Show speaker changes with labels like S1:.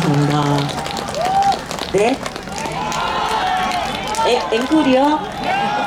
S1: 감사합니다. 네. 에, 앵콜이요?